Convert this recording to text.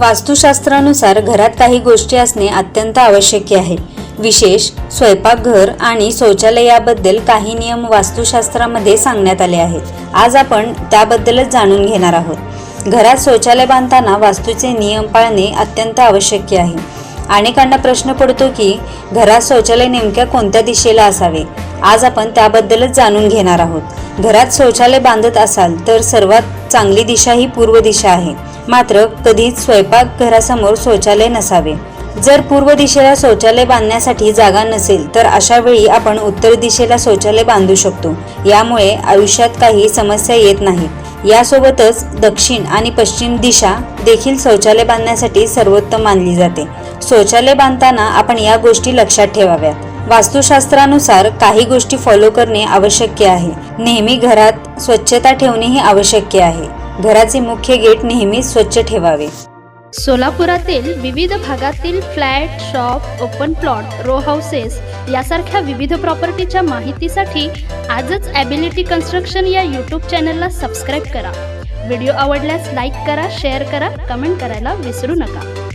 वास्तुशास्त्रानुसार घरात काही गोष्टी असणे अत्यंत आवश्यक आहे. विशेष स्वयंपाकघर आणि शौचालय याबद्दल काही नियम वास्तुशास्त्रामध्ये सांगण्यात आले आहेत. आज आपण त्याबद्दलच जाणून घेणार आहोत. घरात शौचालय बांधताना वास्तूचे नियम पाळणे अत्यंत आवश्यक आहे. अनेकांना प्रश्न पडतो की घरात शौचालय नेमक्या कोणत्या दिशेला असावे? आज आपण त्याबद्दलच जाणून घेणार आहोत. घरात शौचालय बांधत असाल तर सर्वात चांगली दिशा ही पूर्व दिशा आहे. मात्र कधीच स्वयंपाक घरासमोर शौचालय नसावे. जर पूर्व दिशेला शौचालय बांधण्यासाठी जागा नसेल तर अशा वेळी आपण उत्तर दिशेला शौचालय बांधू शकतो. यामुळे आयुष्यात काही समस्या येत नाहीत. यासोबतच दक्षिण आणि पश्चिम दिशा देखील शौचालय बांधण्यासाठी सर्वोत्तम मानली जाते. शौचालय बांधताना आपण या गोष्टी लक्षात ठेवाव्यात. वास्तुशास्त्रानुसार काही गोष्टी फॉलो करणे आवश्यक आहे. नेहमी घरात स्वच्छता ठेवणेही आवश्यक आहे. घराचे मुख्य गेट नेहमी स्वच्छ ठेवावे. सोलापुरातील विविध भागातील flat shop open plot row houses यासारख्या विविध प्रॉपर्टीच्या माहितीसाठी आजच ॲबिलिटी कन्स्ट्रक्शन या यूट्यूब चॅनलला सबस्क्राईब करा. व्हिडिओ आवडल्यास लाईक करा शेअर करा कमेंट करायला विसरू नका.